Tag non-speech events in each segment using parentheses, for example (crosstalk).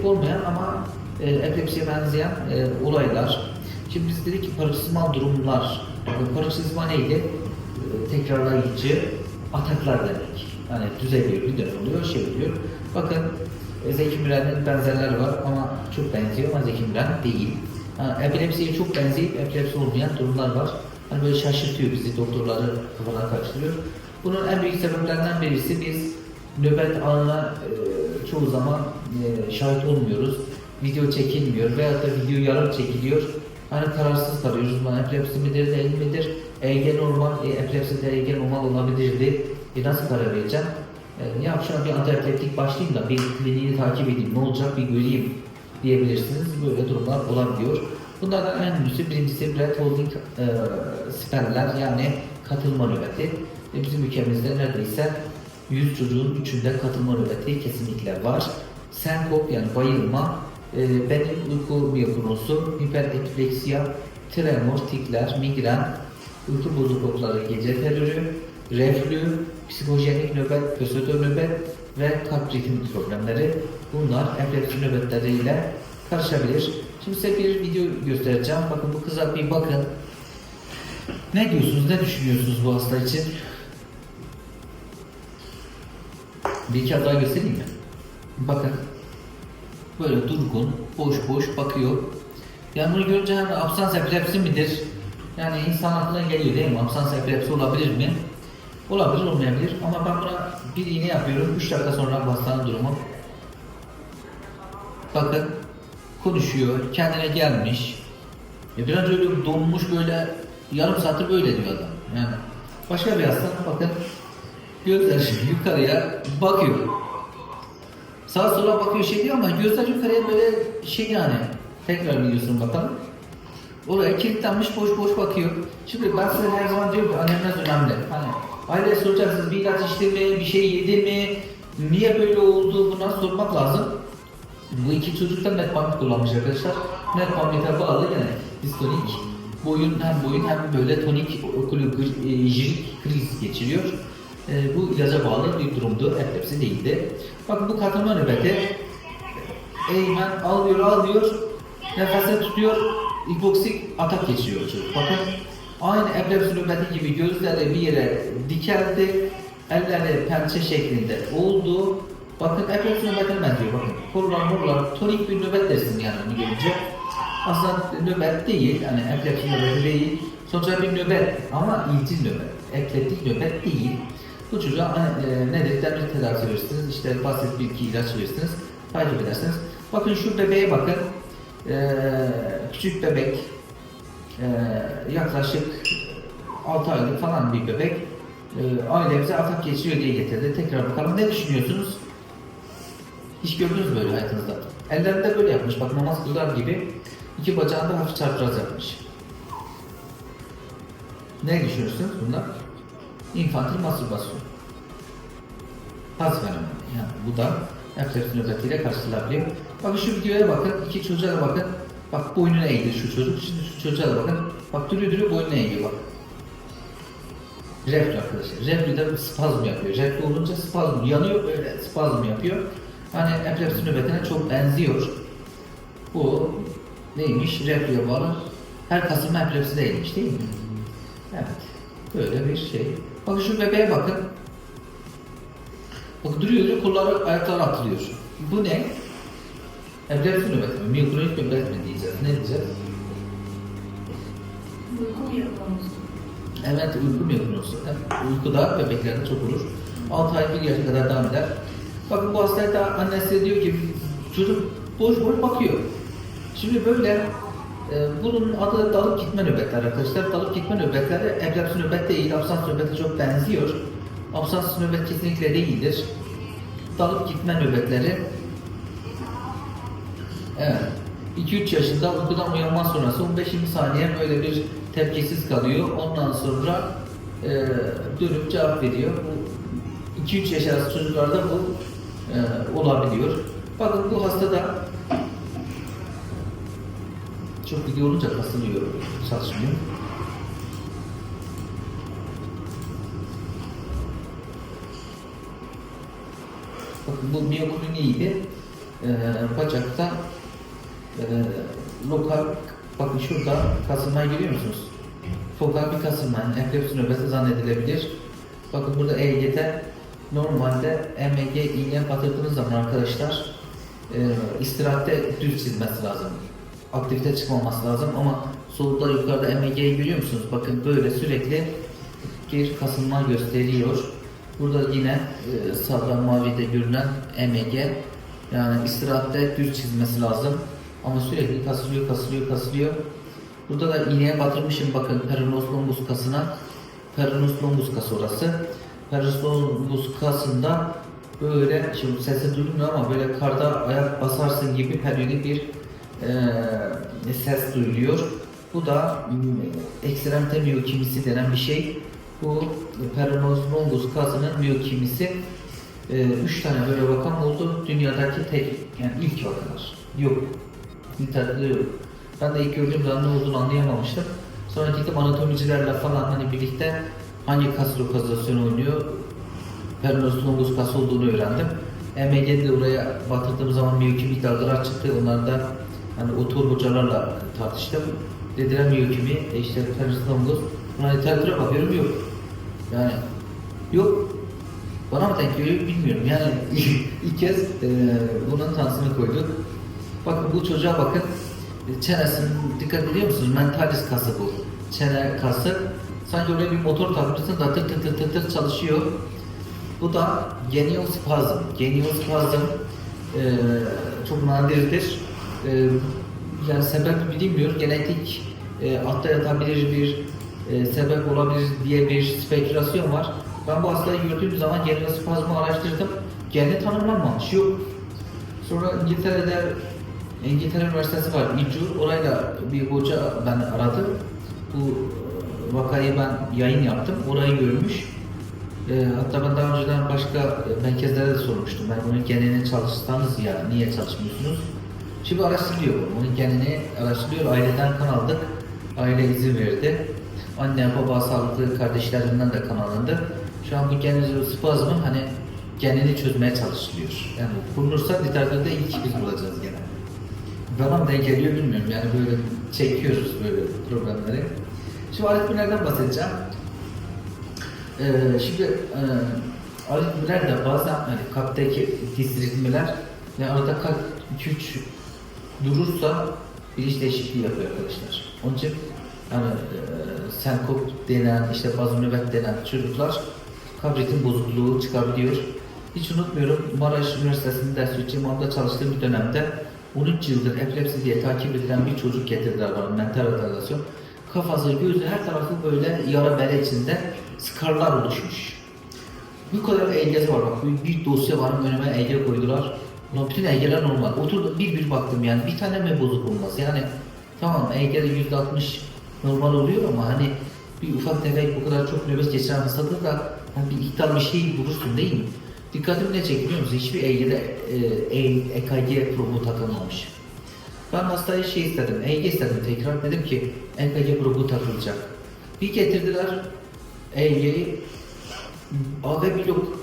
epileptik olmayan ama e, epilepsiye benzeyen e, olaylar. Şimdi biz dedik ki paroksizmal durumlar. Yani paroksizma neydi? E, tekrarlayıcı ataklar demek. Yani düzeliyor, bir dönem oluyor, şey oluyor. Bakın e, Zeki Müren'in benzerleri var ama çok benziyor ama Zeki Müren değil. Ha, epilepsiye çok benzeyip epilepsi olmayan durumlar var. Hani böyle şaşırtıyor bizi, doktorları kafadan karıştırıyor. Bunun en büyük sebeplerinden birisi biz nöbet anına e, çoğu zaman e, şahit olmuyoruz. Video çekilmiyor veyahut da video yarım çekiliyor. Hani kararsız kalıyoruz. Bu epilepsi midir değil midir? EEG normal, e, epilepsi de EEG normal olabilirdi. E, nasıl karar vereceğim? E, ya şuna bir antiepileptik başlayayım da bir kliniğini takip edeyim, ne olacak bir göreyim diyebilirsiniz. Böyle durumlar olabiliyor. Bunlardan en önemlisi birincisi Brett Holding e, siperler yani katılma nöbeti. E, bizim ülkemizde neredeyse 100 çocuğun üçünde katılma nöbeti kesinlikle var. Senkop yani bayılma, e, benim uyku miyokonosu, hiperepileksiya, tremor, tikler, migren, uyku bozuklukları, gece terörü, reflü, psikojenik nöbet, pösötör nöbet ve kalp ritmi problemleri bunlar epilepsi nöbetleriyle karışabilir. Şimdi size bir video göstereceğim. Bakın bu kıza bir bakın. Ne diyorsunuz, ne düşünüyorsunuz bu hasta için? Bir kağıt daha göstereyim mi? Bakın. Böyle durgun, boş boş bakıyor. Yani bunu görünce hani absans epilepsi midir? Yani insan aklına geliyor değil mi? Absans epilepsi olabilir mi? Olabilir, olmayabilir. Ama ben buna bir iğne yapıyorum. 3 dakika sonra hastanın durumu. Bakın konuşuyor, kendine gelmiş. E biraz öyle donmuş böyle yarım saattir böyle diyor adam. Yani başka bir hasta bakın gözler yukarıya bakıyor. Sağa sola bakıyor şey diyor ama gözler yukarıya böyle şey yani. Tekrar biliyorsun bakalım. Oraya kilitlenmiş boş boş bakıyor. Şimdi ben size her zaman diyorum ki annemler önemli. Hani aile soracaksınız bir ilaç içti mi, bir şey yedi mi, niye böyle oldu bunları sormak lazım. Bu iki çocuk da metpamit kullanmış arkadaşlar. Metpamite bağlı yani distonik. Boyun hem boyun hem böyle tonik okulojik kriz geçiriyor. E, bu ilaca bağlı bir durumdu. Epilepsi değildi. Bakın bu katılma nöbeti. Eğmen alıyor alıyor. Nefese tutuyor. Hipoksik atak geçiriyor çocuk. Bakın aynı epilepsi nöbeti gibi gözleri bir yere dikeldi. Elleri pençe şeklinde oldu. Bakın epilepsi nöbetine benziyor bakın. Korular morlar tonik bir nöbet dersin yani görünce. Aslında nöbet değil, yani epilepsi nöbeti değil. Sonuçta bir nöbet ama ilcil nöbet. Epileptik nöbet değil. Bu çocuğa e, nedir? Demir tedavisi verirsiniz, işte basit bir iki ilaç verirsiniz, takip edersiniz. Bakın şu bebeğe bakın. E, küçük bebek, e, yaklaşık 6 aylık falan bir bebek. E, ailemize atak geçiriyor diye getirdi. Tekrar bakalım ne düşünüyorsunuz? Hiç gördünüz böyle hayatınızda? Ellerinde böyle yapmış. Bak namaz kılar gibi. iki bacağında hafif çarpraz yapmış. Ne düşünürsünüz bunlar? İnfantil mastürbasyon. Haz fenomeni. Yani bu da epilepsi nöbetiyle karşılanabiliyor. Bakın şu videoya bakın. iki çocuğa da bakın. Bak boynuna eğdi şu çocuk. Şimdi şu çocuğa da bakın. Bak duruyor duruyor boynuna eğiyor bak. Reflü arkadaşlar. Reflü de spazm yapıyor. Reflü olunca spazm yanıyor böyle spazm yapıyor. Hani epilepsi nöbetine çok benziyor. Bu neymiş? Reflüye bağlı. Her kasım epilepsi değilmiş değil mi? Evet. Böyle bir şey. Bakın şu bebeğe bakın. Bak duruyor duruyor kolları ayakları atılıyor. Bu ne? Epilepsi nöbeti mi? Miyokronik nöbet mi diyeceğiz? Ne diyeceğiz? Uyku yapmamız. Evet uyku miyokronosu. Evet, uykuda bebeklerde çok olur. 6 ay bir yaşa kadar devam eder. Bakın bu hastaya da annesi diyor ki çocuk boş boş bakıyor. Şimdi böyle bunun adı dalıp gitme nöbetleri arkadaşlar. Dalıp gitme nöbetleri epilepsi nöbet değil, absans nöbete çok benziyor. Absans nöbet kesinlikle değildir. Dalıp gitme nöbetleri Evet. 2-3 yaşında uykudan uyanma sonrası 15-20 saniye böyle bir tepkisiz kalıyor. Ondan sonra e, dönüp cevap veriyor. Bu 2-3 yaş arası çocuklarda bu e, olabiliyor. Bakın bu hastada çok video olunca kasılıyor, çalışmıyor. Bakın bu miyokliniğiydi. e, bacakta e, lokal bakın şurada kasılmaya görüyor musunuz? Fokal bir kasılma, yani epilepsi nöbeti zannedilebilir. Bakın burada EEG'de E normalde MEG iğne batırdığınız zaman arkadaşlar e, istirahatte düz çizmesi lazım. Aktivite çıkmaması lazım ama solda yukarıda MEG'yi görüyor musunuz? Bakın böyle sürekli bir kasılma gösteriyor. Burada yine e, sağda mavide görülen MEG yani istirahatte düz çizmesi lazım. Ama sürekli kasılıyor, kasılıyor, kasılıyor. Burada da iğneye batırmışım bakın perinos longus kasına. Perinos longus kası orası. Perinos longus kasında böyle, şimdi sesi duyulmuyor ama böyle karda ayak basarsın gibi periyodik bir e, ses duyuluyor. Bu da e, ekstremite miyokimisi denen bir şey. Bu perinos longus kasının miyokimisi. E, üç tane böyle vakam oldu. Dünyadaki tek, yani ilk vakalar. Yok. İnternette. Ben de ilk gördüğüm zaman ne olduğunu anlayamamıştım. Sonra gittim anatomicilerle falan hani birlikte hangi kas lokalizasyonu oynuyor, longus kas olduğunu öğrendim. EMG'de de oraya batırdığım zaman miyokimi dalgalar çıktı. Onlar da hani otur hocalarla tartıştım. Dediler miyokimi, e işte perinos longus. Buna literatüre bakıyorum yok. Yani yok. Bana mı denk geliyor bilmiyorum. Yani (laughs) ilk kez e, bunun tanısını koyduk. Bakın bu çocuğa bakın. Çenesini dikkat ediyor musunuz? Mentalis kası bu. Çene kası. Sanki oraya bir motor takmışsın da tır tır tır tır tır çalışıyor. Bu da geniospazm. Geniospazm e, çok nadirdir. E, yani sebep bilinmiyor. Genetik e, altta yatabilir bir e, sebep olabilir diye bir spekülasyon var. Ben bu hastayı gördüğüm zaman geniospazmı araştırdım. Geni tanımlanmamış. Yok. Sonra İngiltere'de İngiltere Üniversitesi var, İCU. Orayla bir hoca ben aradı. Bu e, vakayı ben yayın yaptım. Orayı görmüş. E, hatta ben daha önceden başka merkezlere de sormuştum. Ben bunun genini çalışsanız ya niye çalışmıyorsunuz? Şimdi araştırıyor. Bunun genini araştırıyor. Aileden kan aldık. Aile izin verdi. Anne, baba, sağlıklı kardeşlerinden de kan alındı. Şu an bu genizopazmın hani genini çözmeye çalışılıyor. Yani bulunursa literatürde ilk biz bulacağız gene. Bana denk geliyor bilmiyorum. Yani böyle çekiyoruz böyle problemleri. Şimdi aritmilerden bahsedeceğim. Ee, şimdi e, aritmiler de bazen hani kalpteki dizilmeler yani arada kalp 2-3 durursa bilinç değişikliği yapıyor arkadaşlar. Onun için yani e, senkop denen işte bazı nöbet denen çocuklar kalp ritim bozukluğu çıkabiliyor. Hiç unutmuyorum Maraş Üniversitesi'nde ders İmam'da çalıştığım bir dönemde 13 yıldır epilepsi diye takip edilen bir çocuk getirdiler bana mental retardasyon. Kafası, gözü, her tarafı böyle yara bere içinde skarlar oluşmuş. Bu kadar EG'si var bak, bir, bir dosya var önüme EG koydular. Ulan bütün EG'ler normal. Oturdum bir bir baktım yani bir tane mi bozuk olmaz? Yani tamam EG'de yüzde altmış normal oluyor ama hani bir ufak tefek bu kadar çok nöbet geçiren hastada da hani bir ihtar bir şey bulursun değil mi? Dikkatimi ne çekti biliyor musun? Hiçbir EG'de e, EKG probu takılmamış. Ben hastayı şey istedim, EG istedim tekrar. Dedim ki EKG probu takılacak. Bir getirdiler EG'yi AB blok.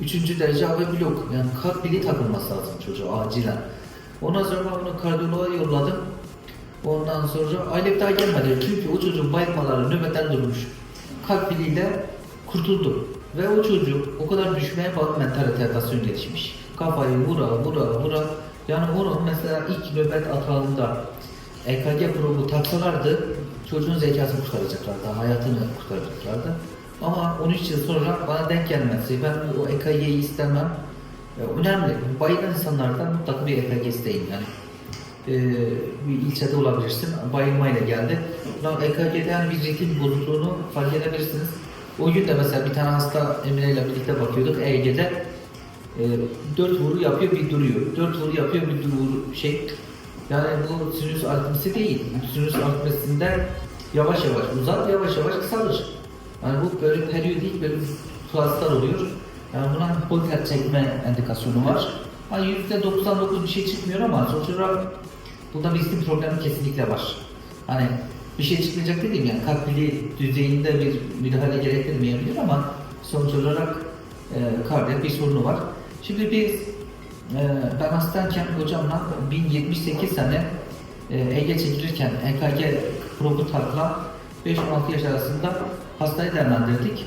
Üçüncü derece AB blok. Yani kalp bili takılması lazım çocuğa acilen. Ondan sonra ben bunu kardiyoloğa yolladım. Ondan sonra aile daha gelmedi. Çünkü o çocuğun bayılmaları nöbetten durmuş. Kalp biliyle kurtuldu. Ve o çocuk o kadar düşmeye bağlı mental retardasyon gelişmiş. Kafayı vura vura vura. Yani onu mesela ilk nöbet atağında EKG probu taksalardı çocuğun zekasını kurtaracaklardı, hayatını kurtaracaklardı. Ama 13 yıl sonra bana denk gelmesi, ben o EKG'yi istemem. Ya, önemli. Bayılan insanlardan mutlaka bir EKG isteyin yani. Ee, bir ilçede olabilirsin, bayılmayla geldi. Lan EKG'de yani bir ritim bozukluğunu fark edebilirsiniz. O gün de mesela bir tane hasta Emine ile birlikte bakıyorduk EEG'de. E, dört vuru yapıyor bir duruyor. Dört vuru yapıyor bir vuru şey. Yani bu sinüs aritmisi değil. Sinüs aritmisinde yavaş yavaş uzar, yavaş yavaş kısalır. Yani bu böyle periyodik böyle fazlar oluyor. Yani buna Holter çekme endikasyonu var. Hani %99 bir şey çıkmıyor ama sonuç olarak bunda bir ritim problemi kesinlikle var. Hani bir şey çıkmayacak dediğim yani kalp pili düzeyinde bir müdahale gerektirmeyebilir ama sonuç olarak e, kardiyak bir sorunu var. Şimdi biz e, ben hastayken hocamla 1078 sene e, EG çekilirken EKG probu takla 5-16 yaş arasında hastayı değerlendirdik.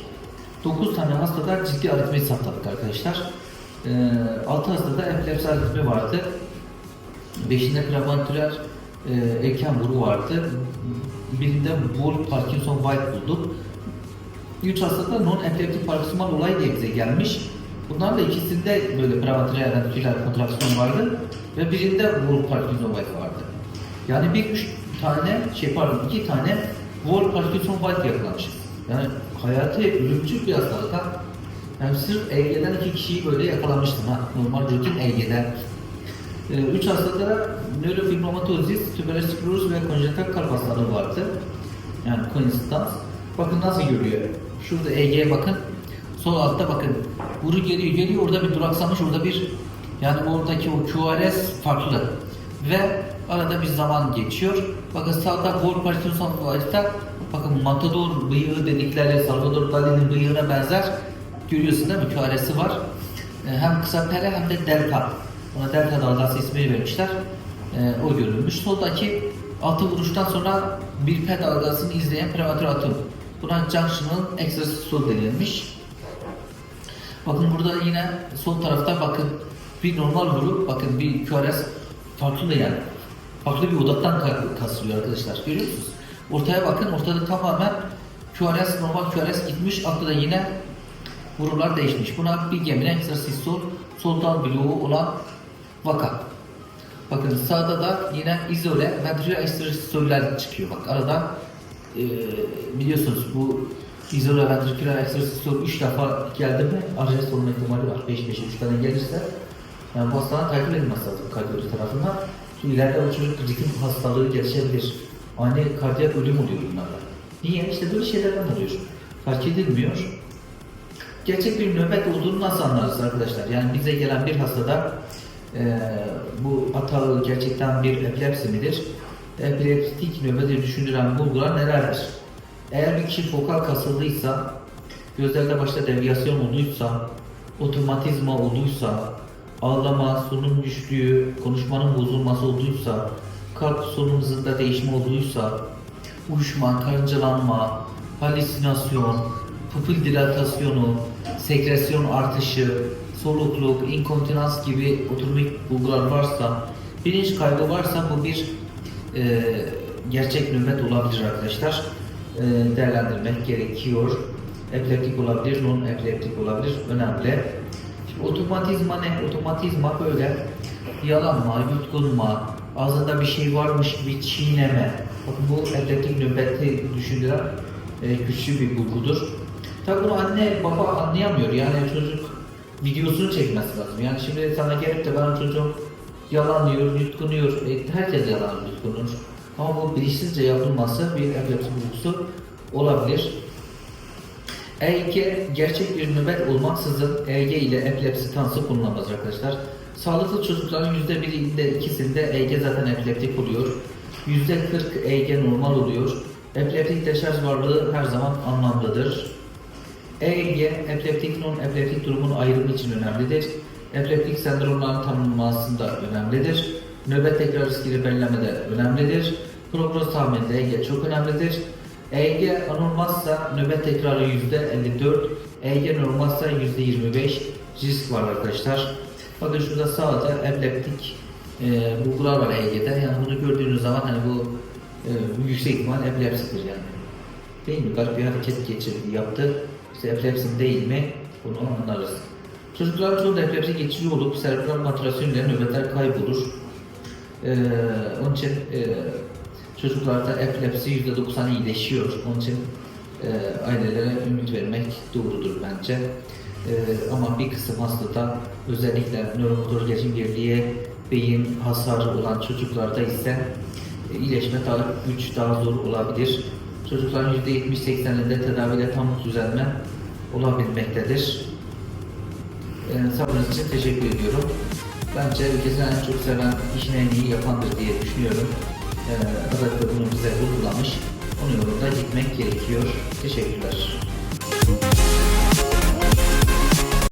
9 tane hastada ciddi aritmi saptadık arkadaşlar. E, 6 hastada epilepsi aritmi vardı. 5'inde preventüler e, vuru vardı. Birinde Wolf Parkinson White bulduk. 3 hastada non-epileptik paroksimal olay diye bize gelmiş. Bunların da ikisinde böyle preventüler ventriküler kontraksiyon vardı ve birinde Wolf Parkinson White vardı. Yani bir üç tane, şey pardon iki tane Wolf Parkinson White yakalamışız. Yani hayatı ölümcül bir hastalık ha. Yani sırf EEG'den iki kişiyi böyle yakalamıştım ha. Normal rutin EEG'den. Ee, Üç hastada da nörofibromatozis, tüberskleroz ve konjenital kalp hastalığı vardı. Yani coincidence. Bakın nasıl görüyor. Şurada EG'ye bakın. Sol altta bakın. Vuru geliyor geliyor. Orada bir duraksamış. Orada bir yani oradaki o QRS farklı. Ve arada bir zaman geçiyor. Bakın sağda Wolf Parkinson White'da bakın Matador bıyığı dedikleri Salvador Dali'nin bıyığına benzer. Görüyorsun değil mi? QRS'i var. Ee, Hem kısa pere hem de delta. Ona delta dalgası ismini vermişler. Ee, o görülmüş. Soldaki altı vuruştan sonra bir P dalgasını izleyen prematür atım. Buna junctional extrasystole denilmiş. Bakın burada yine sol tarafta bakın bir normal vurup bakın bir QRS farklı da yani. Farklı bir odaktan ka- kasılıyor arkadaşlar. Görüyor musunuz? Ortaya bakın. Ortada tamamen QRS normal QRS gitmiş. Altta da yine vurular değişmiş. Buna bir gemine ekstrasistol soldan bloğu olan vaka. Bakın sağda da yine izole ventriküler ekstrasistoller çıkıyor. Bak arada e, biliyorsunuz bu izole ventriküler ekstrasistol 3 defa geldi mi arrest olma ihtimali var. 5 5 3 tane gelirse yani bu hastalığın takip edilmesi lazım kardiyoloji tarafından. İleride o çocuk ritim hastalığı gelişebilir. Ani kardiyak ölüm oluyor bunlarla. Niye? İşte böyle şeylerden oluyor. Fark edilmiyor. Gerçek bir nöbet olduğunu nasıl anlarız arkadaşlar? Yani bize gelen bir hastada e, bu atağı gerçekten bir epilepsi midir? Epileptik nöbeti düşündüren bulgular nelerdir? Eğer bir kişi fokal kasıldıysa, gözlerde başta deviyasyon olduysa, otomatizma olduysa, ağlama, solunum düştüğü, konuşmanın bozulması olduysa, kalp solunum hızında değişme olduysa, uyuşma, karıncalanma, halüsinasyon, pupil dilatasyonu, sekresyon artışı, solukluk, inkontinans gibi otomik bulgular varsa, bilinç kaybı varsa bu bir e, gerçek nöbet olabilir arkadaşlar. E, değerlendirmek gerekiyor. Epileptik olabilir, non epileptik olabilir. Önemli. Şimdi otomatizma ne? Otomatizma böyle yalanma, yutkunma, ağzında bir şey varmış gibi çiğneme. Bakın bu epileptik nöbeti düşündüren e, güçlü bir bulgudur. Tabi bunu anne baba anlayamıyor. Yani çocuk videosunu çekmesi lazım. Yani şimdi sana gelip de ben çocuğum yalanlıyor, yutkunuyor. E, herkes yalan yutkunur. Ama bu bilinçsizce yapılması bir epilepsi bulgusu olabilir. EEG gerçek bir nöbet olmaksızın EEG ile epilepsi tanısı kullanılamaz arkadaşlar. Sağlıklı çocukların %1'inde ikisinde EEG zaten epileptik oluyor. %40 EEG normal oluyor. Epileptik deşarj varlığı her zaman anlamlıdır. EEG, epileptik non-epileptik durumun ayrımı için önemlidir. Epileptik sendromların tanımlanmasında önemlidir. Nöbet tekrar riskini belirlemede önemlidir. Prognoz tahmininde EEG çok önemlidir. EEG anormalsa nöbet tekrarı %54, EEG normalsa %25 risk var arkadaşlar. Bakın şurada sağda epileptik e, bulgular var EEG'de. Yani bunu gördüğünüz zaman hani bu e, yüksek ihtimal epilepsidir yani. Değil mi? Garip bir hareket geçirdi, yaptı. İşte epilepsi değil mi? Bunu anlarız. Çocukların çoğunda epilepsi geçici olup serebral maturasyon ile nöbetler kaybolur. Ee, onun için e, çocuklarda epilepsi %90 iyileşiyor. Onun için e, ailelere ümit vermek doğrudur bence. E, ama bir kısım hastada özellikle nöromotor gelişim geriliğe beyin hasarı olan çocuklarda ise e, iyileşme daha güç, daha zor olabilir. Çocukların %70-80'inde tedavide tam düzelme olabilmektedir. E, sabrınız için teşekkür ediyorum. Bence ülkesini en çok seven, işini en iyi yapandır diye düşünüyorum. E, özellikle bunu bize uygulamış. Onun yolunda gitmek gerekiyor. Teşekkürler.